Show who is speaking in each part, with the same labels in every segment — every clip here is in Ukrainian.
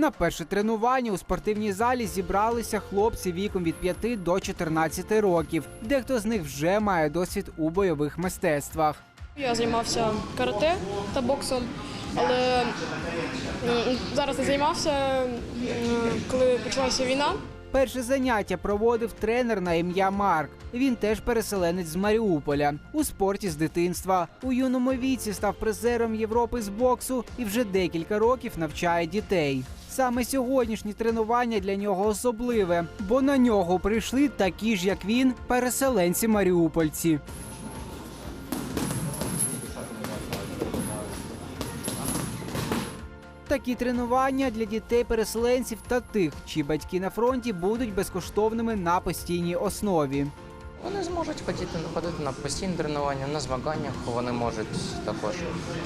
Speaker 1: На перше тренування у спортивній залі зібралися хлопці віком від 5 до 14 років. Дехто з них вже має досвід у бойових мистецтвах.
Speaker 2: Я займався карате та боксом, але зараз не займався, коли почалася війна.
Speaker 1: Перше заняття проводив тренер на ім'я Марк. Він теж переселенець з Маріуполя у спорті з дитинства. У юному віці став призером Європи з боксу і вже декілька років навчає дітей. Саме сьогоднішнє тренування для нього особливе, бо на нього прийшли такі ж, як він, переселенці маріупольці. Такі тренування для дітей-переселенців та тих, чиї батьки на фронті будуть безкоштовними на постійній основі.
Speaker 3: Вони зможуть ходити, ходити на постійні тренування, на змаганнях вони можуть також.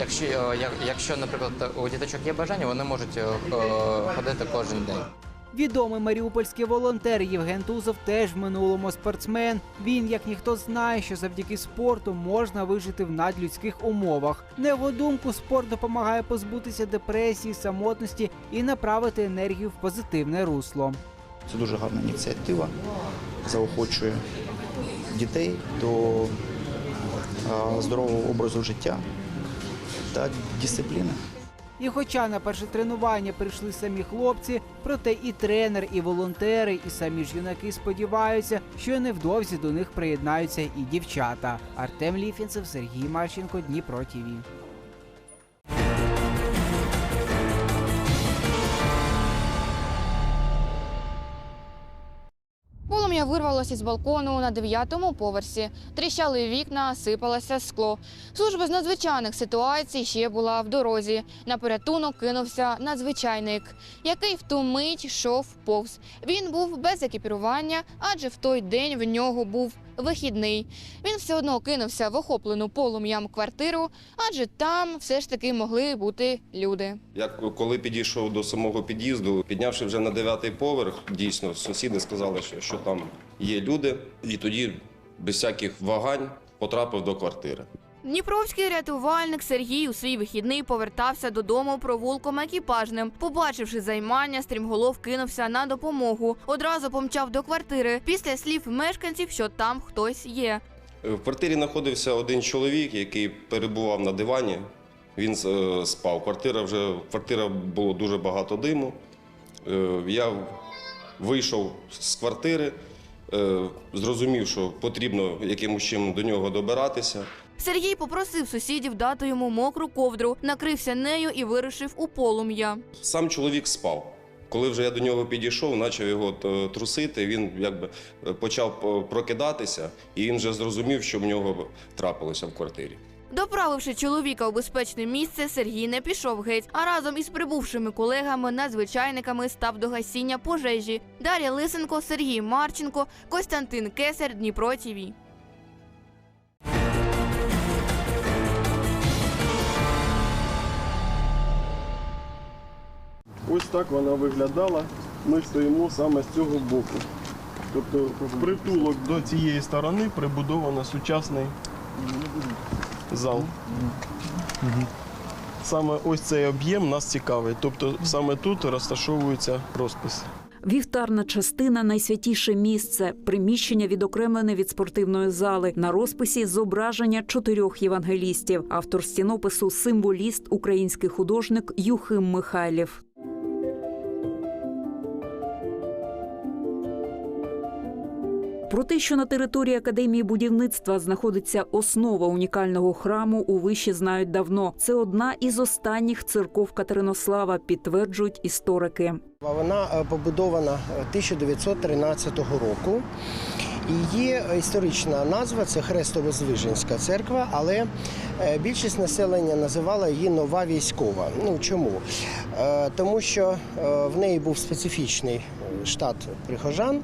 Speaker 3: Якщо, е, якщо, наприклад, у діточок є бажання, вони можуть е, е, ходити кожен день.
Speaker 1: Відомий маріупольський волонтер Євген Тузов теж в минулому спортсмен. Він, як ніхто, знає, що завдяки спорту можна вижити в надлюдських умовах. На його думку, спорт допомагає позбутися депресії, самотності і направити енергію в позитивне русло.
Speaker 4: Це дуже гарна ініціатива, заохочує дітей до здорового образу життя та дисципліни.
Speaker 1: І хоча на перше тренування прийшли самі хлопці, проте і тренер, і волонтери, і самі ж юнаки сподіваються, що невдовзі до них приєднаються і дівчата. Артем Ліфінцев, Сергій Марченко, Дніпро ТІВІ.
Speaker 5: Вирвалося з балкону на дев'ятому поверсі. Тріщали вікна, сипалося скло. Служба з надзвичайних ситуацій ще була в дорозі. На порятунок кинувся надзвичайник, який в ту мить йшов повз. Він був без екіпірування, адже в той день в нього був вихідний. Він все одно кинувся в охоплену полум'ям квартиру, адже там все ж таки могли бути люди.
Speaker 6: Я коли підійшов до самого під'їзду, піднявши вже на дев'ятий поверх, дійсно сусіди сказали, що, що там є люди, і тоді без всяких вагань потрапив до квартири.
Speaker 5: Дніпровський рятувальник Сергій у свій вихідний повертався додому провулком екіпажним. Побачивши займання, стрімголов кинувся на допомогу. Одразу помчав до квартири після слів мешканців, що там хтось є.
Speaker 6: В квартирі знаходився один чоловік, який перебував на дивані. Він е, спав. Квартира вже квартира було дуже багато диму. Е, Я вийшов з квартири, е, зрозумів, що потрібно якимось чином до нього добиратися.
Speaker 5: Сергій попросив сусідів дати йому мокру ковдру, накрився нею і вирушив у полум'я.
Speaker 6: Сам чоловік спав. Коли вже я до нього підійшов, почав його е, трусити, він якби е, почав е, прокидатися, і він вже зрозумів, що в нього трапилося в квартирі.
Speaker 5: Доправивши чоловіка у безпечне місце, Сергій не пішов геть, а разом із прибувшими колегами надзвичайниками став до гасіння пожежі. Дар'я Лисенко, Сергій Марченко, Костянтин Кесар, Дніпро ТІВІ.
Speaker 7: Так вона виглядала. Ми стоїмо саме з цього боку. Тобто притулок до цієї сторони прибудовано сучасний зал. Саме ось цей об'єм нас цікавить. Тобто саме тут розташовуються розписи.
Speaker 8: Вівтарна частина найсвятіше місце, приміщення відокремлене від спортивної зали. На розписі зображення чотирьох євангелістів. Автор стінопису символіст, український художник Юхим Михайлів. Про те, що на території академії будівництва знаходиться основа унікального храму, у виші знають давно. Це одна із останніх церков Катеринослава, підтверджують історики.
Speaker 9: Вона е, побудована е, 1913 року. Є історична назва це Хрестово-Звиженська церква, але е, більшість населення називала її нова військова. Ну чому? Е, Тому що е, в неї був специфічний штат прихожан.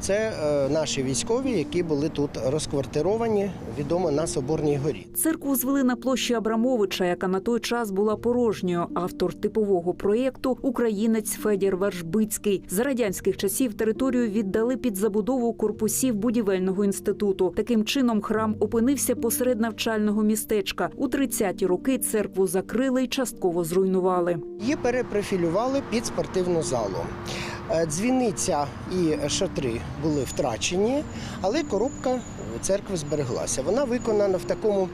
Speaker 9: Це наші військові, які були тут розквартировані, відомо на Соборній горі.
Speaker 8: Церкву звели на площі Абрамовича, яка на той час була порожньою. Автор типового проєкту українець Федір Вершбицький. За радянських часів територію віддали під забудову корпусів будівельного інституту. Таким чином храм опинився посеред навчального містечка. У 30-ті роки церкву закрили й частково зруйнували.
Speaker 9: Є перепрофілювали під спортивну залу. Е, Дзвіниця і шатри були втрачені, але коробка церкви збереглася. Вона виконана в такому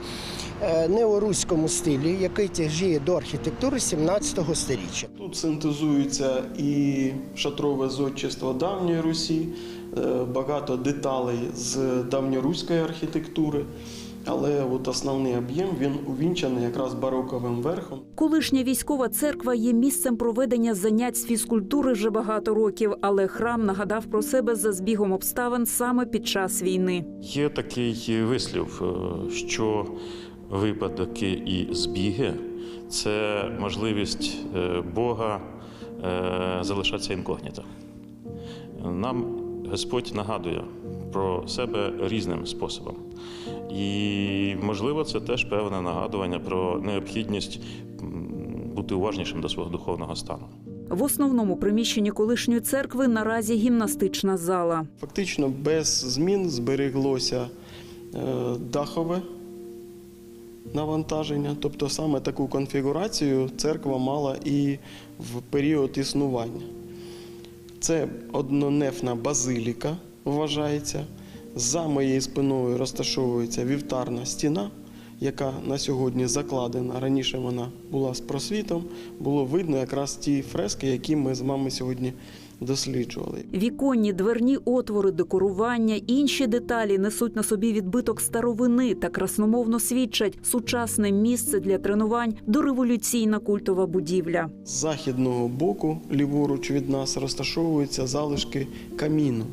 Speaker 9: е, неоруському стилі, який тяжіє до архітектури 17 століття.
Speaker 7: Тут синтезується і шатрове зодчество давньої Русі, багато деталей з давньоруської архітектури. Але от основний об'єм він увінчаний якраз бароковим верхом.
Speaker 8: Колишня військова церква є місцем проведення занять з фізкультури вже багато років, але храм нагадав про себе за збігом обставин саме під час війни.
Speaker 10: Є такий вислів, е, що випадки і збіги це можливість е, Бога е, залишатися інкогніто. Нам Господь нагадує про себе різним способом. І, можливо, це теж певне нагадування про необхідність бути уважнішим до свого духовного стану.
Speaker 8: В основному приміщенні колишньої церкви наразі гімнастична зала.
Speaker 7: Фактично без змін збереглося е, дахове навантаження. Тобто саме таку конфігурацію церква мала і в період існування. Це однонефна базиліка вважається. За моєю спиною розташовується вівтарна стіна, яка на сьогодні закладена. Раніше вона була з просвітом. Було видно якраз ті фрески, які ми з вами сьогодні досліджували.
Speaker 8: Віконні дверні отвори, декорування, інші деталі несуть на собі відбиток старовини та красномовно свідчать сучасне місце для тренувань дореволюційна культова будівля.
Speaker 7: З західного боку, ліворуч від нас, розташовуються залишки каміну.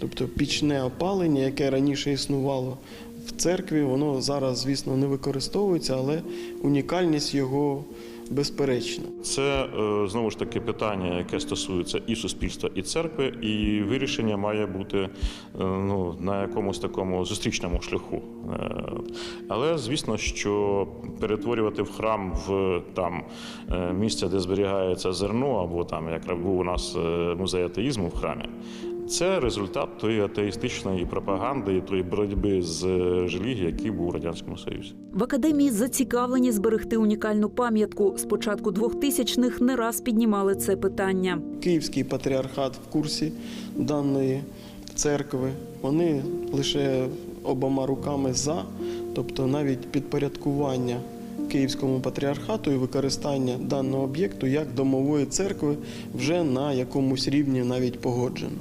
Speaker 7: Тобто пічне опалення, яке раніше існувало в церкві, воно зараз, звісно, не використовується, але унікальність його безперечна.
Speaker 10: Це е, знову ж таки питання, яке стосується і суспільства, і церкви, і вирішення має бути е, ну, на якомусь такому зустрічному шляху. Е, Але звісно, що перетворювати в храм в там місце, де зберігається зерно, або там як був у нас музей атеїзму в храмі. Це результат тої атеїстичної пропаганди і тої боротьби з релігією, який був у радянському союзі.
Speaker 8: В академії зацікавлені зберегти унікальну пам'ятку. З початку 2000-х не раз піднімали це питання.
Speaker 7: Київський патріархат в курсі даної церкви. Вони лише обома руками за, тобто навіть підпорядкування Київському патріархату і використання даного об'єкту як домової церкви вже на якомусь рівні навіть погоджено.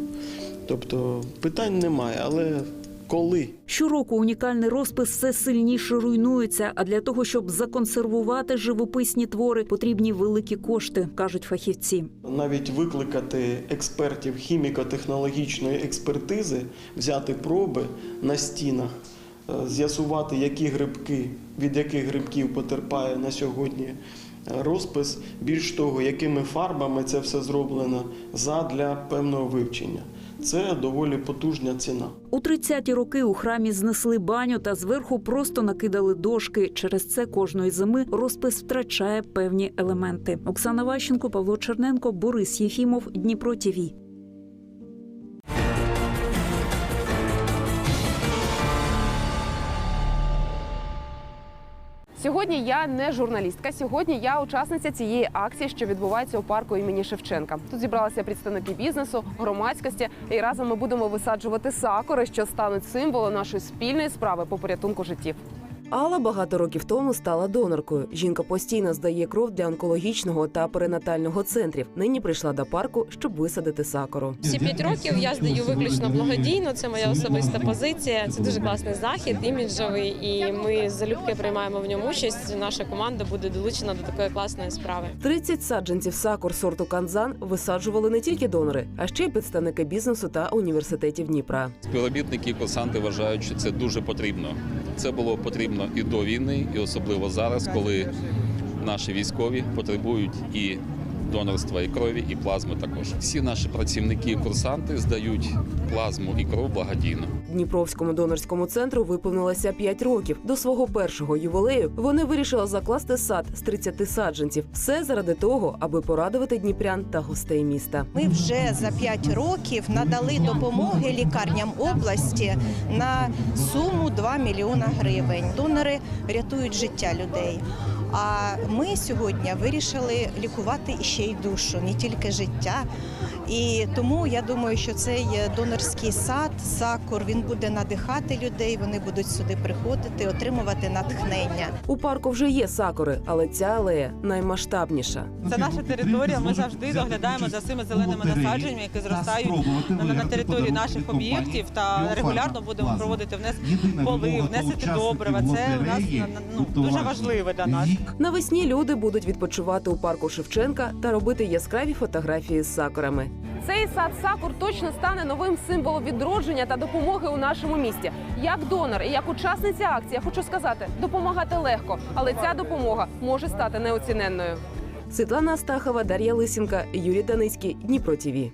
Speaker 7: Тобто питань немає, але коли
Speaker 8: Щороку унікальний розпис все сильніше руйнується. А для того, щоб законсервувати живописні твори, потрібні великі кошти, кажуть фахівці.
Speaker 7: навіть викликати експертів хіміко-технологічної експертизи, взяти проби на стінах, з'ясувати, які грибки, від яких грибків потерпає на сьогодні е, розпис, більш того, якими фарбами це все зроблено задля певного вивчення. Це доволі потужна ціна.
Speaker 8: У 30-ті роки у храмі знесли баню та зверху просто накидали дошки. Через це кожної зими розпис втрачає певні елементи. Оксана Ващенко, Павло Черненко, Борис Єфімов, Дніпро ТІВІ.
Speaker 11: Сьогодні я не журналістка. Сьогодні я учасниця цієї акції, що відбувається у парку імені Шевченка. Тут зібралися представники бізнесу, громадськості, і разом ми будемо висаджувати сакури, що стануть символом нашої спільної справи по порятунку життів.
Speaker 12: Алла багато років тому стала доноркою. Жінка постійно здає кров для онкологічного та перинатального центрів. Нині прийшла до парку, щоб висадити сакуру.
Speaker 13: Всі п'ять років я здаю виключно благодійно. Це моя особиста позиція. Це дуже класний захід, іміджовий, і ми залюбки приймаємо в ньому участь. Наша команда буде долучена до такої класної справи.
Speaker 12: 30 саджанців сакур сорту канзан висаджували не тільки донори, а ще й представники бізнесу та університетів Дніпра.
Speaker 14: Співробітники і курсанти вважають, що це дуже потрібно. Це було потрібно і до війни, і особливо зараз, коли наші військові потребують і донорства, і крові, і плазми також. Всі наші працівники і курсанти здають плазму і кров благодійно.
Speaker 12: Дніпровському донорському центру виповнилося 5 років. До свого першого ювілею вони вирішили закласти сад з 30 саджанців. Все заради того, аби порадувати дніпрян та гостей міста.
Speaker 15: Ми вже за 5 років надали допомоги лікарням області на суму 2 мільйона гривень. Донори рятують життя людей. А ми сьогодні вирішили лікувати ще й душу, не тільки життя. І тому я думаю, що цей донорський сад, сакур, він буде надихати людей. Вони будуть сюди приходити, отримувати натхнення.
Speaker 12: У парку вже є сакури, але ця алея наймасштабніша.
Speaker 16: Це наша територія. Ми завжди доглядаємо за цими зеленими насадженнями, які зростають на, території наших об'єктів. Та регулярно будемо проводити внес поли, внесити добрива. Це у нас ну, дуже важливо для нас.
Speaker 12: Навесні люди будуть відпочивати у парку Шевченка та робити яскраві фотографії з сакурами.
Speaker 11: Цей сад сакур точно стане новим символом відродження та допомоги у нашому місті. Як донор і як учасниця акції, я хочу сказати, допомагати легко, але ця допомога може стати неоціненною.
Speaker 12: Світлана Астахова, Дар'я Лисенка, Юрій Даницький, Дніпро ТІВІ.